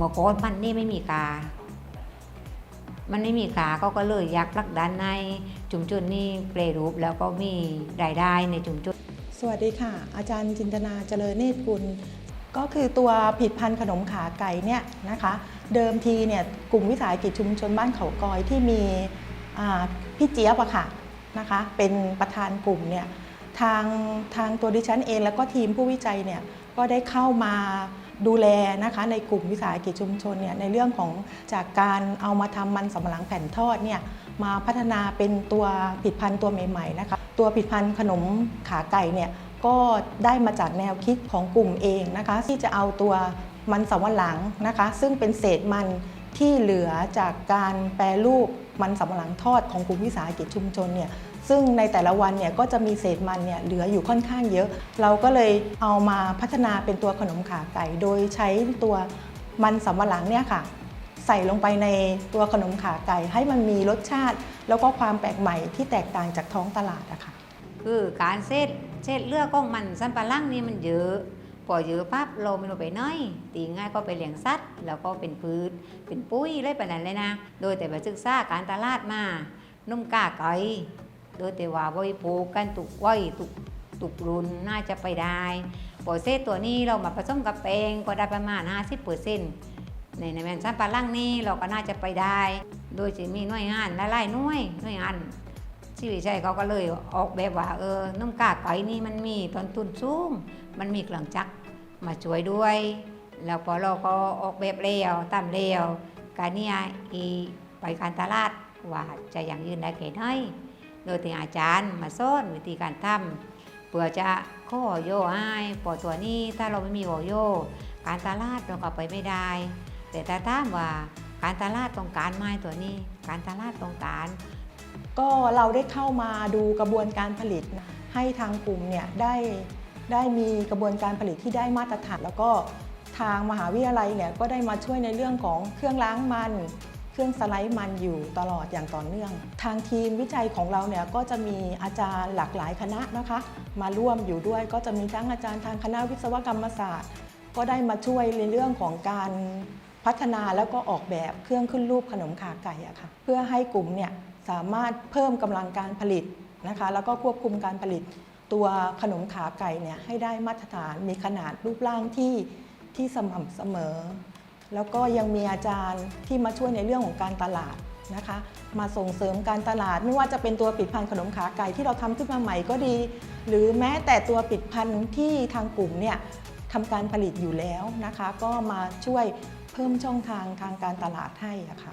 มอก่อนมันนี่ไม่มีกา มันไม่มีกาก็ก็เลยอยากลักดันในชุมชนนี้เปรรูปแล้วก็มีรายได้ในชุมชนสวัสดีค่ะ อาจารย์จินตนาเจริญเนตรกุลก็คือตัวผิดพันธ์ขนมขาไก่เนี่ยนะคะ เดิมทีเนี่ยกลุ่มวิสาหกิจชุมชนบ้านเขากอยที่มีพี่เจี๊ยบอะค่ะนะคะ เป็นประธานกลุ่มเนี่ยทางทางตัวดิฉันเองแล้วก็ทีมผู้วิจัยเนี่ยก็ได้เข้ามา ดูแลนะคะในกลุ่มวิสาหกิจชุมชนเนี่ยในเรื่องของจากการเอามาทำมันสำปะหลังแผ่นทอดเนี่ยมาพัฒนาเป็นตัวผลิดพันธุ์ตัวใหม่ๆนะคะตัวผลิดพันธุ์ขนมขาไก่เนี่ยก็ได้มาจากแนวคิดของกลุ่มเองนะคะ ที่จะเอาตัวมันสำปะหลังนะคะ ซึ่งเป็นเศษมัน ที่เหลือจากการแปรรูปมันสำปะหลังทอดของกลุ่มวิสาหกิจชุมชนเนี่ยซึ่งในแต่ละวันเนี่ยก็จะมีเศษมันเนี่ยเหลืออยู่ค่อนข้างเยอะ เราก็เลยเอามาพัฒนาเป็นตัวขนมขาไก่ โดยใช้ตัวมันสำปะหลังเนี่ยค่ะใส่ลงไปในตัวขนมขาไก่ให้มันมีรสชาติ แล้วก็ความแปลกใหม่ที่แตกต่างจากท้องตลาดอะค่ะคือการเซตเซตเลือกของมันสันปะหลังนี่มันเยอะ พอเยอะปั๊บเราไม่รู้ไปน้อย ตีง่ายก็ไปเลี้ยงสัตว์แล้วก็เป็นพืช เป็นปุ้ยอะไรแบบนั้นเลยนะ โดยแต่ไปศึกษาการตลาดมานุ่มกล้าไก่โดยแต่ว่าบริโภคกันตุกไว้ตุกตุกรุนน่าจะไปได้พอเซตตัวนี้เรามาผสมกับแปงก็ได้ประมาณ 50%ในในแมนซันปะหลังนี้เราก็น่าจะไปได้ โดยจะมีหน่วยงานหลายๆหน่วยหน่วยงาน ชีวิตชัยเขาก็เลยออกแบบว่าเออน้ำกากไก่นี่มันมีต้นทุนสูง มันมีเครื่องจักรมาช่วยด้วย แล้วพอเราก็ออกแบบเร็วตามเร็วการเนี่ยอีไปการตลาดว่าจะยังยืนได้แค่ไหนโดยที่อาจารย์มาสอนวิธีการทำเพื่อจะข้อโยให้พอตัวนี้ถ้าเราไม่มีโอโย การตลาดเราก็ไปไม่ได้ แต่ถ้าถามว่าการตลาดต้องการไม้ตัวนี้ การตลาดต้องการ ก็เราได้เข้ามาดูกระบวนการผลิต ให้ทางกลุ่มเนี่ยได้ได้มีกระบวนการผลิตที่ได้มาตรฐาน แล้วก็ทางมหาวิทยาลัยเนี่ยก็ได้มาช่วยในเรื่องของเครื่องล้างมัน เครื่องสไลด์มันอยู่ตลอดอย่างต่อเนื่อง ทางทีมวิจัยของเราเนี่ยก็จะมีอาจารย์หลากหลายคณะนะคะ มาร่วมอยู่ด้วยก็จะมีทั้งอาจารย์ทางคณะวิศวกรรมศาสตร์ ก็ได้มาช่วยในเรื่องของการ พัฒนาแล้วก็ออกแบบเครื่องขึ้นรูปขนมขาไก่อะค่ะเพื่อให้กลุ่มเนี่ยสามารถเพิ่มกำลังการผลิตนะคะแล้วก็ควบคุมการผลิตตัวขนมขาไก่เนี่ยให้ได้มาตรฐานมีขนาดรูปร่างที่ที่สม่ำเสมอ แล้วก็ยังมีอาจารย์ที่มาช่วยในเรื่องของการตลาดนะคะ มาส่งเสริมการตลาด ไม่ว่าจะเป็นตัวผลิดพันขนมขาไก่ที่เราทำขึ้นมาใหม่ก็ดี หรือแม้แต่ตัวผลิดพันที่ทางกลุ่มเนี่ยทำการผลิตอยู่แล้วนะคะ ก็มาช่วย เพิ่มช่องทางทางการตลาดให้ค่ะ